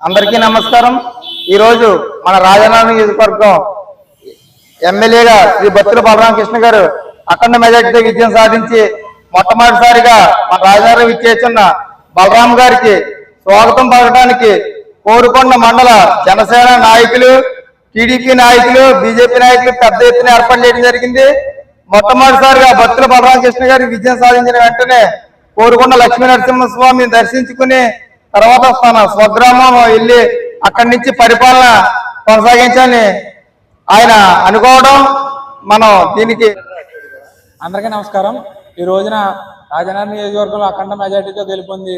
అందరికీ నమస్కారం. ఈరోజు మన రాజన్న నియోజకవర్గం ఎమ్మెల్యేగా శ్రీ బత్తుల బలరామకృష్ణ గారు అఖండ మెజార్టీతో విజయం సాధించి మొట్టమొదటిసారిగా మన రాజధాని విచ్చేసిన బలరాం గారికి స్వాగతం పలకడానికి కోరుకొండ మండల జనసేన నాయకులు టీడీపీ నాయకులు బీజేపీ నాయకులు పెద్ద ఎత్తున ఏర్పాటు చేయడం జరిగింది. మొట్టమొదటిసారిగా బత్తుల బలరామకృష్ణ గారి విజయం సాధించిన వెంటనే కోరుకొండ లక్ష్మీ నరసింహస్వామిని దర్శించుకుని తర్వాత తన స్వగ్రామం వెళ్ళి అక్కడి నుంచి పరిపాలన కొనసాగించాలని ఆయన అనుకోవడం మనం దీనికి అందరికీ నమస్కారం. ఈ రోజున రాజధాని నియోజకవర్గంలో అఖండ మెజార్టీతో గెలుపొంది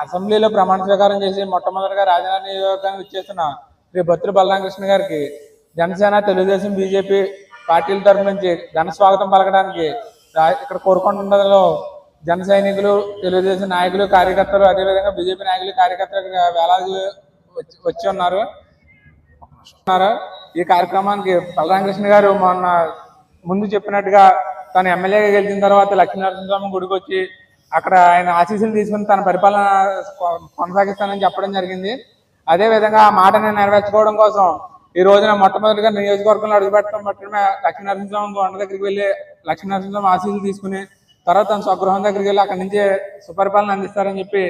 అసెంబ్లీలో ప్రమాణ స్వీకారం చేసి మొట్టమొదటిగా రాజధాని నియోజకవర్గానికి ఇచ్చేస్తున్న శ్రీ బత్తుల బలరామకృష్ణ గారికి జనసేన తెలుగుదేశం బీజేపీ పార్టీల తరఫు నుంచి ఘన స్వాగతం పలకడానికి ఇక్కడ కోరుకుంటుండలో జన సైనికులు తెలుగుదేశం నాయకులు కార్యకర్తలు అదేవిధంగా బీజేపీ నాయకులు కార్యకర్తలు వేలాది వచ్చి వచ్చి ఉన్నారు. ఈ కార్యక్రమానికి బలరామకృష్ణ గారు మొన్న ముందు చెప్పినట్టుగా తను ఎమ్మెల్యేగా గెలిచిన తర్వాత లక్ష్మీనరసింహస్వామి గుడికి వచ్చి అక్కడ ఆయన ఆశీస్సులు తీసుకుని తన పరిపాలన కొనసాగిస్తానని చెప్పడం జరిగింది. అదే విధంగా ఆ మాటని నెరవేర్చుకోవడం కోసం ఈ రోజున మొట్టమొదటిగా నియోజకవర్గంలో అడుగుపెట్టడం మాత్రమే లక్ష్మీనరసింహస్వామి కొండ దగ్గరికి వెళ్ళి లక్ష్మీనరసింహస్వామి ఆశీస్సులు తీసుకుని తర్వాత తన స్వగృహం దగ్గరికి వెళ్ళి అక్కడి నుంచే సుపరిపాలన అందిస్తారని చెప్పి